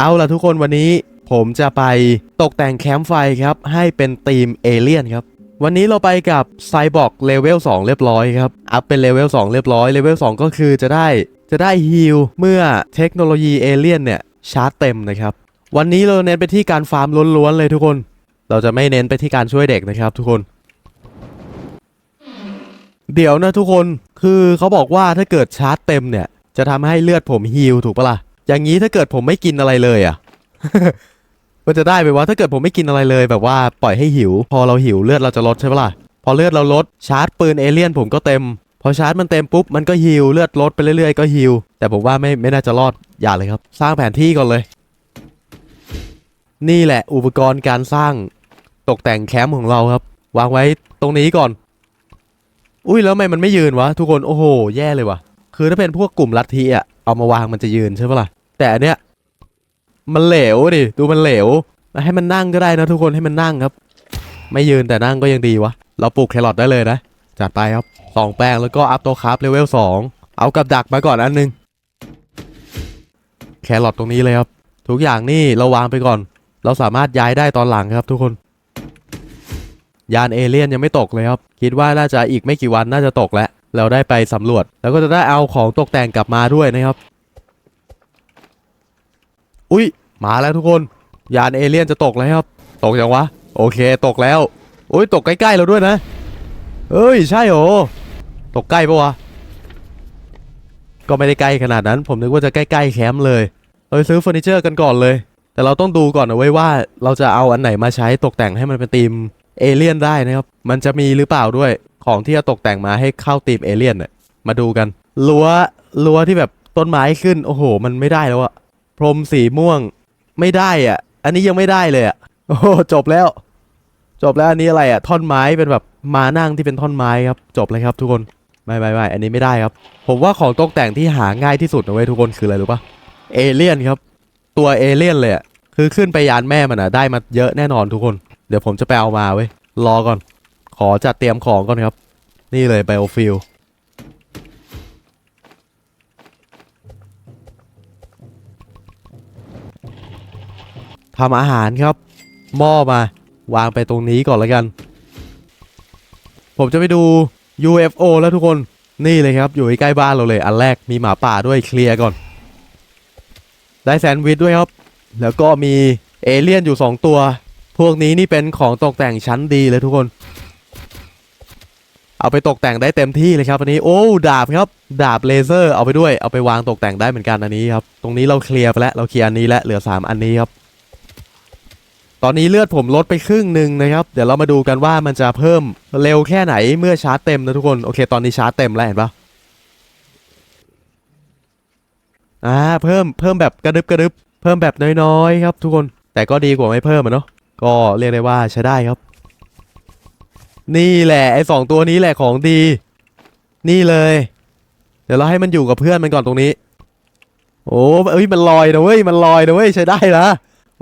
เอาล่ะทุกคนวันนี้ผมจะไปตกแต่งแคมป์ไฟครับ ให้เป็นธีมเอเลี่ยนครับ วันนี้เราไปกับไซบอร์กเลเวล2เรียบร้อยครับ อัพเป็นเลเวล2เรียบร้อยเลเวล2ก็คือจะได้จะได้ฮีลเมื่อเทคโนโลยีเอเลี่ยนเนี่ยชาร์จเต็มนะครับ วันนี้เราเน้นไปที่การฟาร์มล้วนๆเลยทุกคน เราจะไม่เน้นไปที่การช่วยเด็กนะครับ ทุกคน เดี๋ยวนะทุกคนคือเขาบอกว่าถ้าเกิดชาร์จเต็มเนี่ยจะทำให้เลือดผมฮีลถูกปะล่ะ อย่างนี้ถ้าเกิดผมไม่กินอะไรเลยอะ มันจะได้ไหมว่าถ้าเกิดผมไม่กินอะไรเลยแบบว่าปล่อยให้หิว พอเราหิวเลือดเราจะลดใช่ปะล่ะ พอเลือดเราลดชาร์จปืนเอเลี่ยนผมก็เต็ม พอชาร์จมันเต็มปุ๊บมันก็ฮิลเลือดลดไปเรื่อยๆก็ฮิลแต่ผมว่าไม่ไม่น่าจะรอดอย่าเลยครับ สร้างแผนที่ก่อนเลย นี่แหละอุปกรณ์การสร้างตกแต่งแคมป์ของเราครับ วางไว้ตรงนี้ก่อน อุ้ยแล้วทำไมมันไม่ยืนวะทุกคนโอ้โห แย่เลยว่ะคือถ้าเป็นพวกกลุ่มลัทธิอะเอามาวางมันจะยืนใช่ปะล่ะ แต่อันเนี้ยมันเหลวดิดูมันเหลวให้มันนั่งก็ได้นะทุกคนให้มันนั่งครับ ไม่ยืนแต่นั่งก็ยังดีวะ เราปลูกแครอทได้เลยนะ จัดไปครับสองแปลงแล้วก็อัพตัวคราฟเลเวลสองเอากับดักมาก่อนอันหนึง แครอทตรงนี้เลยครับ ทุกอย่างนี่เราวางไปก่อน เราสามารถย้ายได้ตอนหลังครับ ทุกคน ยานเอเลี่ยนยังไม่ตกเลยครับ คิดว่าน่าจะอีกไม่กี่วันน่าจะตกแล้ว เราได้ไปสำรวจ แล้วก็จะได้เอาของตกแต่งกลับมาด้วยนะครับ อุ้ยมาแล้วทุกคน ยานเอเลี่ยนจะตกแล้วครับ ตกยังวะ โอเคตกแล้วอุ้ยตกใกล้ๆเราด้วยนะเฮ้ยใช่โหตกใกล้ปะวะก็ไม่ได้ใกล้ขนาดนั้น ผมนึกว่าจะใกล้ๆแคมป์เลยเราซื้อเฟอร์นิเจอร์กันก่อนเลย แต่เราต้องดูก่อนนะเว้ว่าเราจะเอาอันไหนมาใช้ตกแต่งให้มันเป็นธีมเอเลี่ยนได้นะครับ มันจะมีหรือเปล่าด้วย ของที่จะตกแต่งมาให้เข้าธีมเอเลี่ยนเนี่ยมาดูกัน รั้วรั้วที่แบบต้นไม้ขึ้น โอ้โห มันไม่ได้แล้วอะ พรมสีม่วง ไม่ได้อะ อันนี้ยังไม่ได้เลยอะ โอ้จบแล้ว จบแล้วอันนี้อะไรอะ ท่อนไม้เป็นแบบมานั่งที่เป็นท่อนไม้ครับ จบเลยครับทุกคน ไม่ไม่ไม่อันนี้ไม่ได้ครับ ผมว่าของตกแต่งที่หาง่ายที่สุดนะเว้ยทุกคนคืออะไรรู้ปะเอเลี่ยนครับ ตัวเอเลี่ยนเลยอะ คือขึ้นไปยานแม่มันอะ ได้มาเยอะแน่นอนทุกคน เดี๋ยวผมจะไปเอามาเว้ย รอก่อน ขอจัดเตรียมของก่อนครับ นี่เลยไบโอฟิล ทำอาหารครับ หม้อมา วางไปตรงนี้ก่อนแล้วกัน ผมจะไปดู UFO แล้วทุกคนนี่เลยครับ อยู่ใกล้บ้านเราเลย อันแรกมีหมาป่าด้วยเคลียร์ก่อน ได้แซนด์วิชด้วยครับ แล้วก็มีเอเลี่ยนอยู่ 2 ตัว พวกนี้นี่เป็นของตกแต่งชั้นดีเลยทุกคน เอาไปตกแต่งได้เต็มที่เลยครับอันนี้โอ้ดาบครับ ดาบเลเซอร์เอาไปด้วยเอาไปวางตกแต่งได้เหมือนกันอันนี้ครับ ตรงนี้เราเคลียร์ไปแล้วเราเคลียร์อันนี้แล้วเหลือ 3 อันนี้ครับ ตอนนี้เลือดผมลดไปครึ่งหนึ่งนะครับ เดี๋ยวเรามาดูกันว่ามันจะเพิ่มเร็วแค่ไหนเมื่อชาร์จเต็มนะทุกคน โอเค ตอนนี้ชาร์จเต็มแล้วเห็นปะอ่าเพิ่มเพิ่มแบบกระดึบกระดึบเพิ่มแบบน้อยๆครับทุกคน แต่ก็ดีกว่าไม่เพิ่มอะเนาะก็เรียกได้ว่าใช้ได้ครับ นี่แหละไอ้สองตัวนี้แหละของดี นี่เลย เดี๋ยวเราให้มันอยู่กับเพื่อนมันก่อนตรงนี้ โอ้เอ้ยมันลอยนะเว้ยมันลอยนะเว้ยใช้ได้นะ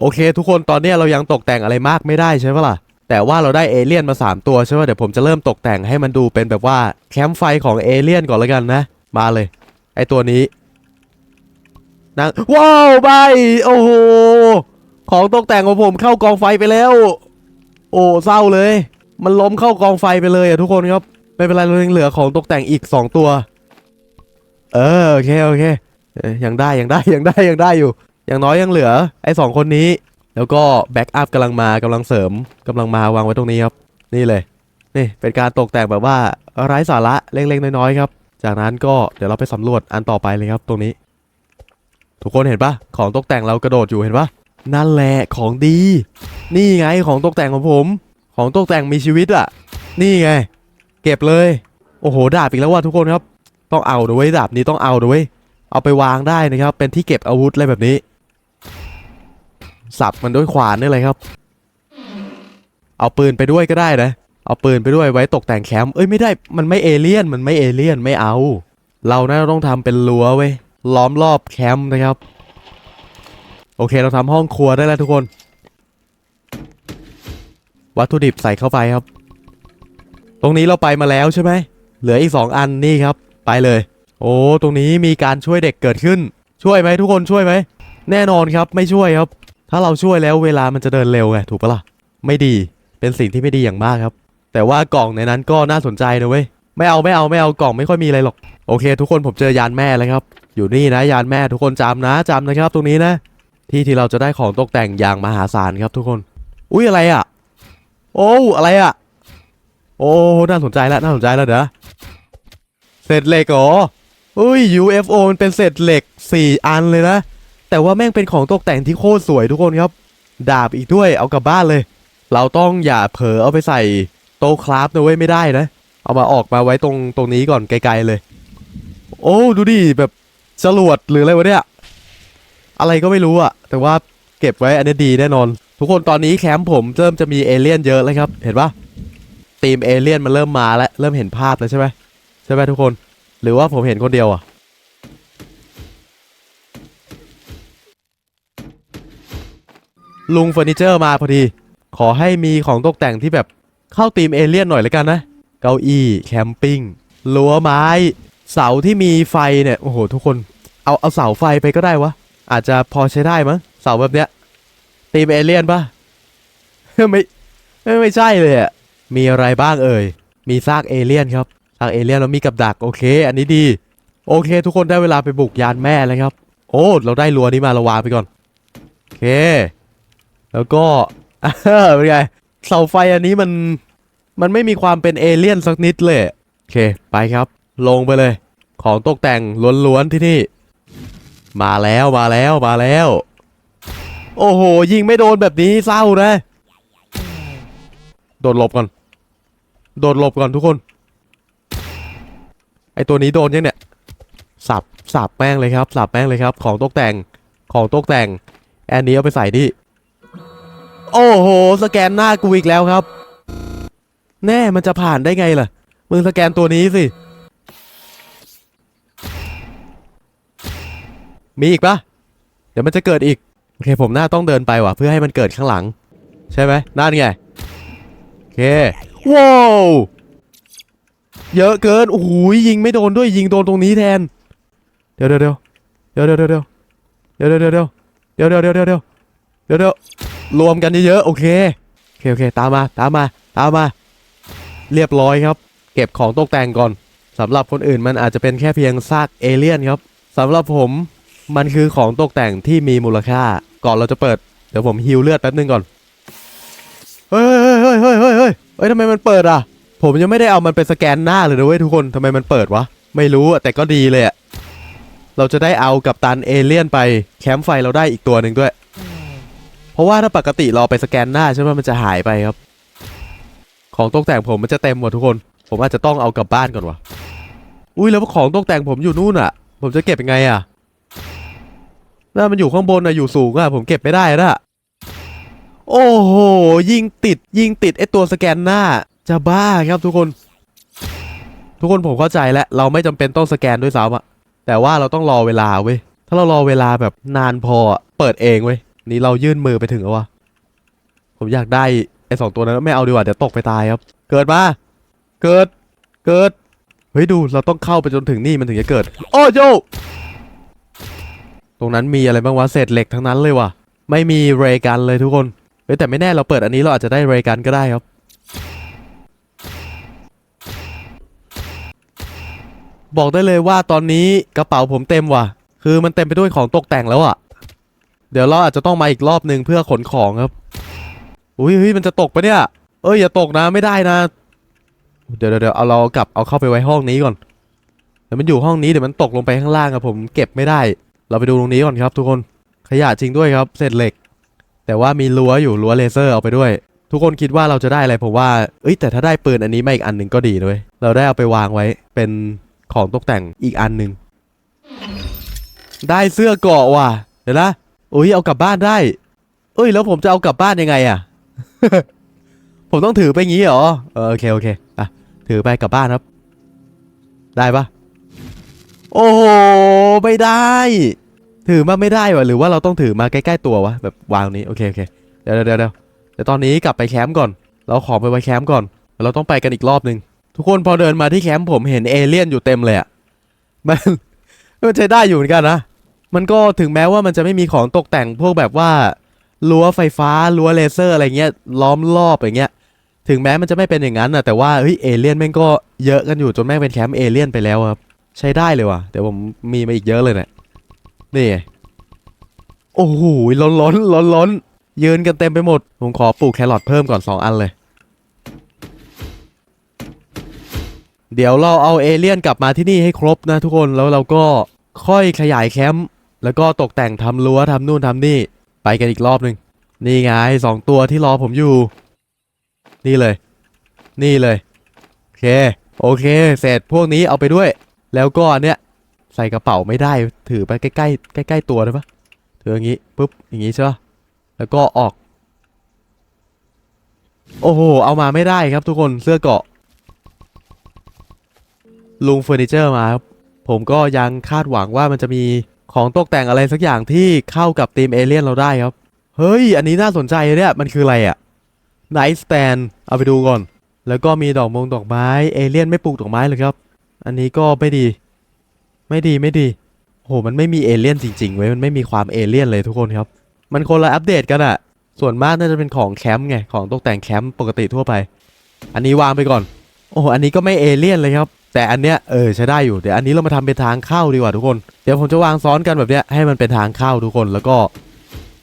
โอเค ทุกคนตอนนี้เรายังตกแต่งอะไรมากไม่ได้ใช่ปะล่ะแต่ว่าเราได้เอเลี่ยนมา 3 ตัวใช่ไหมเดี๋ยวผมจะเริ่มตกแต่งให้มันดูเป็นแบบว่าแคมป์ไฟของเอเลี่ยนก่อนแล้วกันนะ มาเลย ไอตัวนี้นะว้าวไปโอ้โหของตกแต่งของผมเข้ากองไฟไปแล้ว โอ้เศร้าเลย มันล้มเข้ากองไฟไปเลยอะทุกคนครับไม่เป็นไรเรายังเหลือของตกแต่งอีก 2 ตัว เออโอเคโอเคยังได้ยังได้ยังได้ยังได้อยู่ อย่างน้อยยังเหลือไอ้สองคนนี้ แล้วก็แบ็กอัพกำลังมากำลังเสริมกำลังมาวางไว้ตรงนี้ครับ นี่เลย นี่เป็นการตกแต่งแบบว่าไร้สาระเล็กๆน้อยๆครับ จากนั้นก็เดี๋ยวเราไปสำรวจอันต่อไปเลยครับตรงนี้ ทุกคนเห็นปะของตกแต่งเรากระโดดอยู่เห็นปะนั่นแหละของดี นี่ไงของตกแต่งของผม ของตกแต่งมีชีวิตอะนี่ไง เก็บเลย โอ้โหดาบอีกแล้วว่ะทุกคนครับ ต้องเอาด้วยดาบนี้ต้องเอาด้วยเอาไปวางได้นะครับ เป็นที่เก็บอาวุธอะไรแบบนี้ สับมันด้วยขวานนี่เลยครับ เอาปืนไปด้วยก็ได้นะ เอาปืนไปด้วยไว้ตกแต่งแคมป์เอ้ยไม่ได้มันไม่เอเลี่ยนมันไม่เอเลี่ยนไม่เอา เราน่าต้องทำเป็นรั้วเว้ยล้อมรอบแคมป์นะครับ โอเคเราทำห้องครัวได้แล้วทุกคน วัตถุดิบใส่เข้าไปครับ ตรงนี้เราไปมาแล้วใช่ไหมเหลืออีกสองอันนี่ครับ ไปเลย โอ้ตรงนี้มีการช่วยเด็กเกิดขึ้น ช่วยไหมทุกคนช่วยไหมแน่นอนครับไม่ช่วยครับ ถ้าเราช่วยแล้วเวลามันจะเดินเร็วไงถูกปะล่ะไม่ดีเป็นสิ่งที่ไม่ดีอย่างมากครับ แต่ว่ากล่องในนั้นก็น่าสนใจนะเว้ยไม่เอาไม่เอาไม่เอากล่องไม่ค่อยมีอะไรหรอกโอเค ทุกคนผมเจอยานแม่แล้วครับ อยู่นี่นะยานแม่ทุกคนจำนะจำนะครับ ตรงนี้นะ ที่ที่เราจะได้ของตกแต่งอย่างมหาศาลครับทุกคน อุ้ยอะไรอะ โอ้อะไรอะ โอ้น่าสนใจแล้วน่าสนใจแล้วเดี๋ยวนะเศษเหล็กเหรออุ้ย UFO มันเป็นเศษเหล็ก 4 อันเลยนะ แต่ว่าแม่งเป็นของตกแต่งที่โคตรสวยทุกคนครับ ดาบอีกด้วยเอากลับบ้านเลย เราต้องอย่าเผลอเอาไปใส่โต๊ะคราฟนะเว้ยไม่ได้นะ เอามาออกมาไว้ตรงตรงนี้ก่อนไกลๆเลย โอ้ดูดิแบบจรวดหรืออะไรวะเนี่ย อะไรก็ไม่รู้อะแต่ว่าเก็บไว้อันนี้ดีแน่นอน ทุกคนตอนนี้แคมป์ผมเริ่มจะมีเอเลี่ยนเยอะแล้วครับ เห็นปะทีมเอเลี่ยนมันเริ่มมาแล้วเริ่มเห็นภาพแล้วใช่ไหมใช่ไหมทุกคน หรือว่าผมเห็นคนเดียวอะ ลุงเฟอร์นิเจอร์มาพอดี ขอให้มีของตกแต่งที่แบบเข้าทีมเอเลี่ยนหน่อยแล้วกันนะ เก้าอี้แคมปิ้งรั้วไม้ เสาที่มีไฟเนี่ย โอ้โห ทุกคน เอาเอาเสาไฟไปก็ได้วะ อาจจะพอใช้ได้มั้งเสาแบบเนี้ยตีมเอเลี่ยนปะไม่ไม่ไม่ใช่เลยอะมีอะไรบ้างเอ่ย มีซากเอเลี่ยนครับซากเอเลี่ยนแล้วมีกับดักโอเค อันนี้ดี โอเค ทุกคนได้เวลาไปบุกยานแม่แล้วครับ โอ้ เราได้รัวนี้มาเราวางไปก่อน โอเค แล้วก็เป็นไงเสาไฟอันนี้มันมันไม่มีความเป็นเอเลี่ยนสักนิดเลย โอเค ไปครับ ลงไปเลย ของตกแต่งล้วนๆที่นี่ มาแล้วมาแล้วมาแล้ว โอ้โห ยิงไม่โดนแบบนี้เศร้านะโดดหลบก่อน โดดหลบก่อนทุกคน ไอตัวนี้โดนยังเนี่ย สับ สับแป้งเลยครับ สับแป้งเลยครับ ของตกแต่ง ของตกแต่ง แอนนี้เอาไปใส่ดิ โอ้โห สแกนหน้ากูอีกแล้วครับ แน่มันจะผ่านได้ไงล่ะ มึงสแกนตัวนี้สิ มีอีกปะเดี๋ยวมันจะเกิดอีก โอเค ผมน่าต้องเดินไปว่ะ เพื่อให้มันเกิดข้างหลัง ใช่ไหมนั่นไง โอเค ว้าวเยอะเกิน โอ้โหยิงไม่โดนด้วยยิงโดนตรงนี้แทน เดี๋ยวเดี๋ยวเดี๋ยวเดี๋ยวเดี๋ยวเดี๋ยวเดี๋ยวเดี๋ยวเดี๋ยวเดี๋ยวเดี๋ยวเดี๋ยวเดี๋ยวเดี๋ยว รวมกันเยอะๆโอเคโอเคโอเคตามมาตามมาตามมา เรียบร้อยครับ เก็บของตกแต่งก่อนสำหรับคนอื่นมันอาจจะเป็นแค่เพียงซากเอเลี่ยนครับสำหรับผมมันคือของตกแต่งที่มีมูลค่า ก่อนเราจะเปิดเดี๋ยวผมฮิวเลือดแป๊บนึงก่อนเฮ้ยเฮ้ยเฮ้ยเฮ้ยเฮ้ยเฮ้ยเฮ้ยทำไมมันเปิดอะ ผมยังไม่ได้เอามันไปสแกนหน้าเลยนะเว้ยทุกคนทำไมมันเปิดวะไม่รู้แต่ก็ดีเลยอะเราจะได้เอากับตันเอเลี่ยนไปแคมป์ไฟเราได้อีกตัวหนึ่งด้วย เพราะว่าถ้าปกติเราไปสแกนหน้าใช่ไหมมันจะหายไปครับ ของตกแต่งผมมันจะเต็มหมดทุกคน ผมอาจจะต้องเอากลับบ้านก่อนวะอุ้ยแล้วของตกแต่งผมอยู่นู่นอะ ผมจะเก็บยังไงอะน่ามันอยู่ข้างบนอะอยู่สูงอะผมเก็บไม่ได้นะโอ้โหยิงติดยิงติดไอตัวสแกนหน้าจะบ้าครับทุกคน ทุกคนผมเข้าใจแล้วเราไม่จำเป็นต้องสแกนด้วยซ้ำอะแต่ว่าเราต้องรอเวลาเว้ยถ้าเรารอเวลาแบบนานพอเปิดเองเว้ย นี่เรายื่นมือไปถึงแล้ววะผมอยากได้ไอ้สองตัวนั้นไม่เอาดีกว่าเดี๋ยวตกไปตายครับ เกิดมาเกิดเกิดเฮ้ยดูเราต้องเข้าไปจนถึงนี่มันถึงจะเกิดโอ้โยตรงนั้นมีอะไรบ้างวะเศษเหล็กทั้งนั้นเลยว่ะ ไม่มีเรกันเลยทุกคนเฮ้ยแต่ไม่แน่เราเปิดอันนี้เราอาจจะได้เรกันก็ได้ครับบอกได้เลยว่าตอนนี้กระเป๋าผมเต็มว่ะ คือมันเต็มไปด้วยของตกแต่งแล้วอะ่ะ เดี๋ยวเราอาจจะต้องมาอีกรอบหนึ่งเพื่อขนของครับ อุ้ยเฮ้ยมันจะตกปะเนี่ย เอ้ยอย่าตกนะไม่ได้นะ เดี๋ยวเดี๋ยวเอาเรากลับเอาเข้าไปไว้ห้องนี้ก่อนเดี๋ยวมันอยู่ห้องนี้เดี๋ยวมันตกลงไปข้างล่างอะผมเก็บไม่ได้ เราไปดูตรงนี้ก่อนครับ ทุกคนขยะจริงด้วยครับเศษเหล็ก แต่ว่ามีรั้วอยู่รั้วเลเซอร์เอาไปด้วย ทุกคนคิดว่าเราจะได้อะไรผมว่า เอ้ยแต่ถ้าได้ปืนอันนี้มาอีกอันหนึ่งก็ดีด้วย เราได้เอาไปวางไว้เป็นของตกแต่งอีกอันหนึ่งได้เสื้อเกาะว่ะ เดี๋ยวนะ อุ้ยเอากลับบ้านได้ เอ้ย แล้วผมจะเอากลับบ้านยังไงอะ ผมต้องถือไปงี้เหรอเออโอเคโอเคอะถือไปกลับบ้านครับ ได้ปะโอ้โหไม่ได้ ถือมาไม่ได้วะหรือว่าเราต้องถือมาใกล้ๆตัววะแบบวางนี้โอเคโอเคเดี๋ยวเดี๋ยวเดี๋ยวเดี๋ยวตอนนี้กลับไปแคมป์ก่อน เราขอไปไว้แคมป์ก่อน เราต้องไปกันอีกรอบหนึ่งทุกคนพอเดินมาที่แคมป์ผมเห็นเอเลี่ยนอยู่เต็มเลยอะมันมันใช้ได้อยู่เหมือนกันนะ มันก็ถึงแม้ว่ามันจะไม่มีของตกแต่งพวกแบบว่ารั้วไฟฟ้ารั้วเลเซอร์อะไรเงี้ยล้อมรอบอย่างเงี้ยถึงแม้มันจะไม่เป็นอย่างนั้นนะแต่ว่าเฮ้ยเอเลี่ยนแม่งก็เยอะกันอยู่จนแม่งเป็นแคมป์เอเลี่ยนไปแล้วครับใช้ได้เลยว่ะเดี๋ยวผมมีมาอีกเยอะเลยเนี่ยนี่โอ้โหล้นล้นล้นล้นยืนกันเต็มไปหมด ผมขอปลูกแครอทเพิ่มก่อน 2 อันเลย เดี๋ยวเราเอาเอเลี่ยนกลับมาที่นี่ให้ครบนะทุกคนแล้วเราก็ค่อยขยายแคมป์ แล้วก็ตกแต่งทำรั้วทำนู่นทำนี่ ไปกันอีกรอบหนึ่งนี่ไงสองตัวที่รอผมอยู่ นี่เลย นี่เลยโอเคโอเค เสร็จพวกนี้เอาไปด้วย แล้วก็อันเนี้ยใส่กระเป๋าไม่ได้ถือไปใกล้ๆใกล้ตัวได้ปะถืออย่างงี้ปุ๊บอย่างงี้ใช่ปะแล้วก็ออก โอ้โหเอามาไม่ได้ครับทุกคนเสื้อเกาะลุงเฟอร์นิเจอร์มาครับผมก็ยังคาดหวังว่ามันจะมี ของตกแต่งอะไรสักอย่างที่เข้ากับธีมเอเลี่ยนเราได้ครับ เฮ้ย อันนี้น่าสนใจเนี่ย มันคืออะไรอะไนท์สแตนเอาไปดูก่อน แล้วก็มีดอกมงดอกไม้ เอเลี่ยนไม่ปลูกดอกไม้เลยครับ อันนี้ก็ไม่ดี ไม่ดีไม่ดีโหมันไม่มีเอเลี่ยนจริงๆเว้ย มันไม่มีความเอเลี่ยนเลยทุกคนครับ มันคนละอัปเดตกันอะส่วนมากน่าจะเป็นของแคมป์ไง ของตกแต่งแคมป์ปกติทั่วไป อันนี้วางไปก่อน โอ้โห อันนี้ก็ไม่เอเลี่ยนเลยครับ แต่อันเนี้ยเออใช้ได้อยู่เดี๋ยวอันนี้เรามาทำเป็นทางเข้าดีกว่าทุกคนเดี๋ยวผมจะวางซ้อนกันแบบเนี้ยให้มันเป็นทางเข้าทุกคนแล้วก็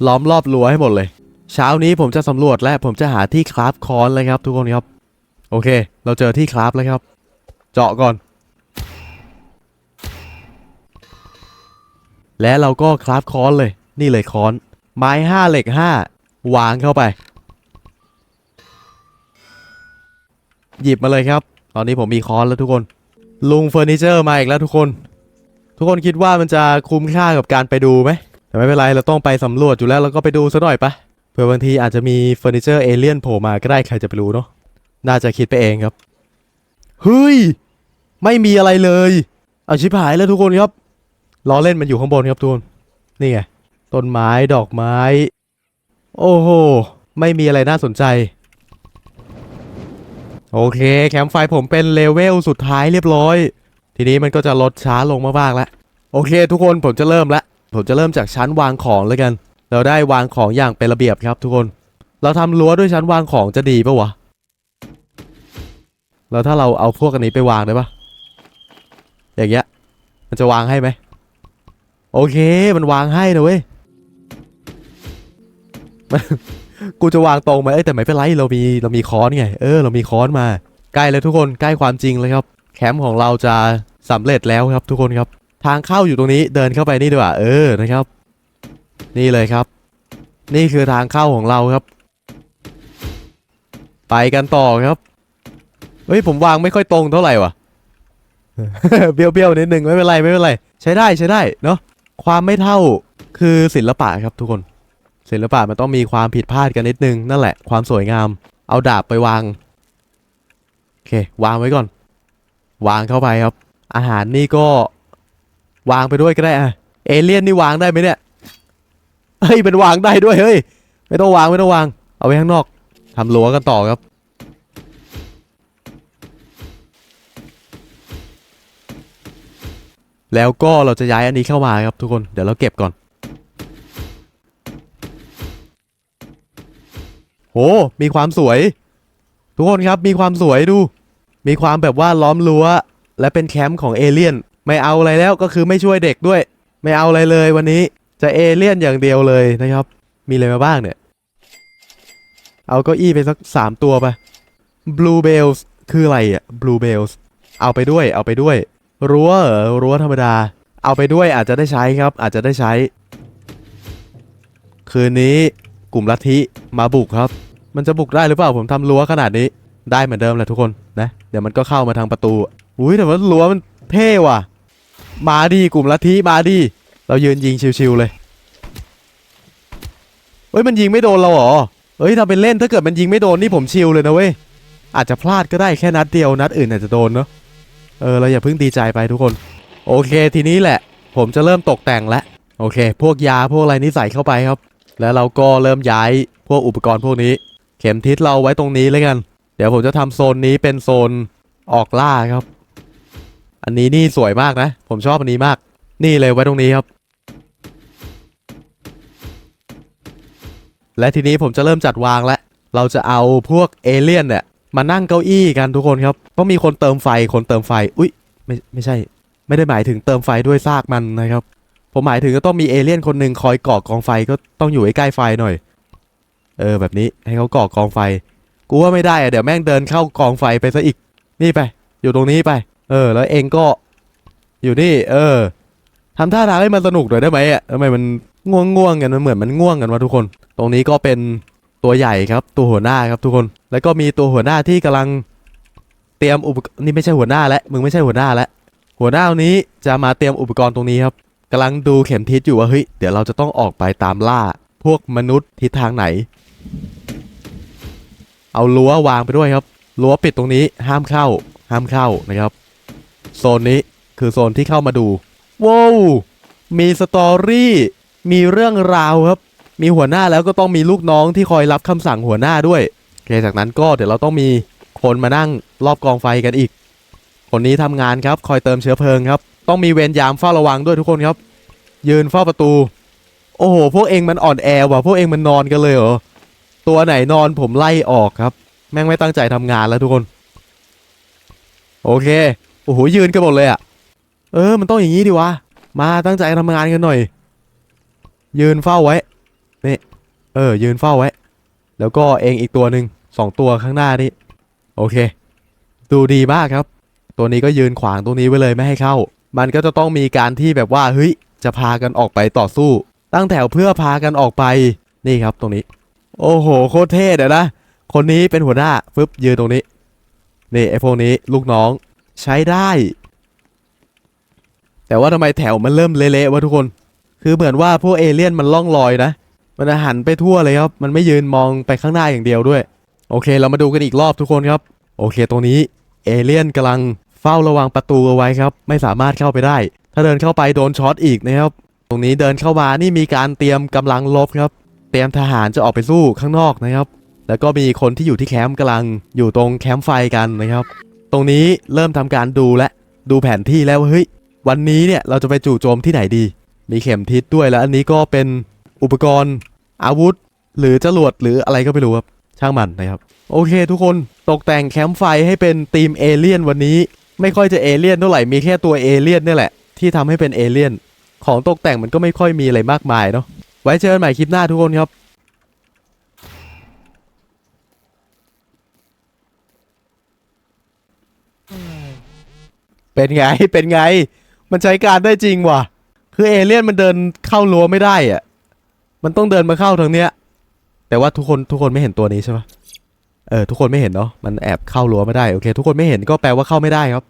ล้อมรอบรั้วให้หมดเลย เช้านี้ผมจะสำรวจและผมจะหาที่คราฟคอนเลยครับ ทุกคนครับ โอเค เราเจอที่คราฟแล้วครับ เจาะก่อน และเราก็คราฟคอนเลย นี่เลยคอน ไม้ห้าเหล็กห้าวางเข้าไป หยิบมาเลยครับ ตอนนี้ผมมีคอนแล้วทุกคน ลุงเฟอร์นิเจอร์มาอีกแล้วทุกคน ทุกคนคิดว่ามันจะคุ้มค่ากับการไปดูไหมแต่ไม่เป็นไร เราต้องไปสำรวจอยู่แล้วเราก็ไปดูซะหน่อยปะเผื่อบางทีอาจจะมีเฟอร์นิเจอร์เอเลี่ยนโผล่มาก็ได้ใครจะไปรู้เนาะน่าจะคิดไปเองครับเฮ้ยไม่มีอะไรเลยเอาชิบหายแล้วทุกคนครับล้อเล่นมันอยู่ข้างบนครับทุกคนนี่ไงต้นไม้ดอกไม้ โอ้โหไม่มีอะไรน่าสนใจ โอเค แคมป์ไฟผมเป็นเลเวลสุดท้ายเรียบร้อย ทีนี้มันก็จะลดช้าลงมากๆแล้ว โอเค ทุกคนผมจะเริ่มละผมจะเริ่มจากชั้นวางของเลยกัน เราได้วางของอย่างเป็นระเบียบครับทุกคน เราทำรั้วด้วยชั้นวางของจะดีปะวะ แล้วถ้าเราเอาพวกอันนี้ไปวางได้ปะอย่างเงี้ย มันจะวางให้ไหม โอเค มันวางให้นะเว้ย กูจะวางตรงไหมเอ้ยแต่ไม่เป็นไรเรามีเรามีค้อนไงเออเรามีค้อนมาใกล้แล้วทุกคนใกล้ความจริงเลยครับแคมป์ของเราจะสำเร็จแล้วครับทุกคนครับ ทางเข้าอยู่ตรงนี้เดินเข้าไปนี่ดีกว่าเออนะครับ นี่เลยครับ นี่คือทางเข้าของเราครับ ไปกันต่อครับเฮ้ยผมวางไม่ค่อยตรงเท่าไหร่วะเบี้ยวเบี้ยวๆนิดนึงไม่เป็นไรไม่เป็นไร ใช้ได้ใช้ได้เนาะความไม่เท่าคือศิลปะครับทุกคน ศิลปะมันต้องมีความผิดพลาดกันนิดนึง นั่นแหละความสวยงาม เอาดาบไปวาง โอเค วางไว้ก่อน วางเข้าไปครับ อาหารนี่ก็วางไปด้วยก็ได้อะเอเลี่ยนนี่วางได้ไหมเนี่ย เฮ้ยเป็นวางได้ด้วยเฮ้ย ไม่ต้องวางไม่ต้องวาง เอาไว้ข้างนอกทำรั้วกันต่อครับแล้วก็เราจะย้ายอันนี้เข้ามาครับทุกคน เดี๋ยวเราเก็บก่อน โห มีความสวย ทุกคนครับมีความสวยดู มีความแบบว่าล้อมรั้ว และเป็นแคมป์ของเอเลี่ยน ไม่เอาอะไรแล้วก็คือไม่ช่วยเด็กด้วย ไม่เอาอะไรเลยวันนี้จะเอเลี่ยนอย่างเดียวเลยนะครับ มีอะไรมาบ้างเนี่ย เอาเก้าอี้ไปสักสามตัวไป Blue Bells คืออะไรอะ Blue Bells เอาไปด้วยเอาไปด้วย รั้วเหรอรั้วธรรมดา เอาไปด้วยอาจจะได้ใช้ครับ อาจจะได้ใช้ คืนนี้กลุ่มลัทธิมาบุกครับ มันจะบุกได้หรือเปล่าผมทำรั้วขนาดนี้ได้เหมือนเดิมแหละทุกคนนะเดี๋ยวมันก็เข้ามาทางประตูอุ้ยแต่ว่ารั้วมันเท่ว่ะ มาดีกลุ่มลัทธิมาดี เรายืนยิงชิวๆเลยเฮ้ยมันยิงไม่โดนเราเหรอเฮ้ยทำเป็นเล่นถ้าเกิดมันยิงไม่โดนนี่ผมชิลเลยนะเว้ยอาจจะพลาดก็ได้แค่นัดเดียวนัดอื่นอาจจะโดนเนาะเออเราอย่าเพิ่งดีใจไปทุกคน โอเคทีนี้แหละ ผมจะเริ่มตกแต่งแล้วโอเค พวกยาพวกอะไรนี่ใส่เข้าไปครับ แล้วเราก็เริ่มย้ายพวกอุปกรณ์พวกนี้ เข็มทิศเราไว้ตรงนี้เลยกัน เดี๋ยวผมจะทำโซนนี้เป็นโซนออกล่าครับ อันนี้นี่สวยมากนะ ผมชอบอันนี้มาก นี่เลยไว้ตรงนี้ครับ และทีนี้ผมจะเริ่มจัดวางแล้ว เราจะเอาพวกเอเลี่ยนเนี่ยมานั่งเก้าอี้กันทุกคนครับ ต้องมีคนเติมไฟ คนเติมไฟ อุ้ยไม่ไม่ใช่ ไม่ได้หมายถึงเติมไฟด้วยซากมันนะครับ ผมหมายถึงก็ต้องมีเอเลี่ยนคนหนึ่งคอยก่อกองไฟก็ต้องอยู่ใใกล้ไฟหน่อย เออแบบนี้ให้เขาก่อกองไฟ กูว่าไม่ได้อะเดี๋ยวแม่งเดินเข้ากองไฟไปซะอีก นี่ไป อยู่ตรงนี้ไป เออ แล้วเองก็อยู่นี่ เออทำท่าทางให้มันสนุกหน่อยได้ไหมอะทำไมมันง่วงง่วงกันมันเหมือนมันง่วงกันวะทุกคน ตรงนี้ก็เป็นตัวใหญ่ครับ ตัวหัวหน้าครับทุกคน แล้วก็มีตัวหัวหน้าที่กำลังเตรียมอุปกรณ์นี่ไม่ใช่หัวหน้าแล้วมึงไม่ใช่หัวหน้าแล้วหัวหน้านนี้จะมาเตรียมอุปกรณ์ตรงนี้ครับกำลังดูเข็มทิศอยู่ว่าเฮ้ยเดี๋ยวเราจะต้องออกไปตามล่า พวกมนุษย์ทิศทางไหน เอารั้ววางไปด้วยครับรั้วปิดตรงนี้ห้ามเข้า ห้ามเข้านะครับ โซนนี้คือโซนที่เข้ามาดูว้าวมีสตอรี่มีเรื่องราวครับ มีหัวหน้าแล้วก็ต้องมีลูกน้องที่คอยรับคำสั่งหัวหน้าด้วยโอเคจากนั้นก็เดี๋ยวเราต้องมีคนมานั่งรอบกองไฟกันอีก คนนี้ทำงานครับ คอยเติมเชื้อเพลิงครับ ต้องมีเวรยามเฝ้าระวังด้วยทุกคนครับ ยืนเฝ้าประตู โอ้โห พวกเองมันอ่อนแอว่ะพวกเองมันนอนกันเลยเหรอ ตัวไหนนอนผมไล่ออกครับ แม่งไม่ตั้งใจทำงานแล้วทุกคน โอเค โอ้โหยืนกันหมดเลยอะเออ มันต้องอย่างนี้ดิวะ มาตั้งใจทำงานกันหน่อย ยืนเฝ้าไว้ นี่ เออ ยืนเฝ้าไว้ แล้วก็เองอีกตัวหนึ่งสองตัวข้างหน้านี่ โอเค ดูดีมากครับ ตัวนี้ก็ยืนขวางตรงนี้ไว้เลยไม่ให้เข้า มันก็จะต้องมีการที่แบบว่า เฮ้ย จะพากันออกไปต่อสู้ ตั้งแถวเพื่อพากันออกไป นี่ครับตรงนี้ โอ้โห โคตรเท่เลยนะ คนนี้เป็นหัวหน้าฟึบยืนตรงนี้ นี่ไอพวกนี้ลูกน้องใช้ได้ แต่ว่าทำไมแถวมันเริ่มเละๆวะทุกคน คือเหมือนว่าพวกเอเลี่ยนมันล่องลอยนะ มันหันไปทั่วเลยครับ มันไม่ยืนมองไปข้างหน้าอย่างเดียวด้วย โอเค เรามาดูกันอีกรอบทุกคนครับ โอเค ตรงนี้เอเลี่ยนกำลังเฝ้าระวังประตูเอาไว้ครับ ไม่สามารถเข้าไปได้ ถ้าเดินเข้าไปโดนช็อตอีกนะครับ ตรงนี้เดินเข้ามานี่มีการเตรียมกำลังลบครับ เตรียมทหารจะออกไปสู้ข้างนอกนะครับ แล้วก็มีคนที่อยู่ที่แคมป์กำลังอยู่ตรงแคมป์ไฟกันนะครับ ตรงนี้เริ่มทำการดูและดูแผนที่แล้วเฮ้ยวันนี้เนี่ยเราจะไปจู่โจมที่ไหนดี มีเข็มทิศด้วยแล้วอันนี้ก็เป็นอุปกรณ์อาวุธ หรือจรวดหรืออะไรก็ไม่รู้ครับช่างมันนะครับ โอเค ทุกคนตกแต่งแคมป์ไฟให้เป็นทีมเอเลี่ยนวันนี้ ไม่ค่อยจะเอเลี่ยนเท่าไหร่มีแค่ตัวเอเลี่ยนนี่แหละที่ทำให้เป็นเอเลี่ยนของตกแต่งมันก็ไม่ค่อยมีอะไรมากมายเนาะ ไว้เจอกันใหม่คลิปหน้าทุกคนครับเป็นไง เป็นไง มันใช้การได้จริงว่ะ คือเอเลี่ยนมันเดินเข้ารั้วไม่ได้อะ มันต้องเดินมาเข้าทางเนี้ย แต่ว่าทุกคนทุกคนไม่เห็นตัวนี้ใช่ปะเออทุกคนไม่เห็นเนาะ มันแอบเข้ารั้วไม่ได้ โอเค ทุกคนไม่เห็นก็แปลว่าเข้าไม่ได้ครับ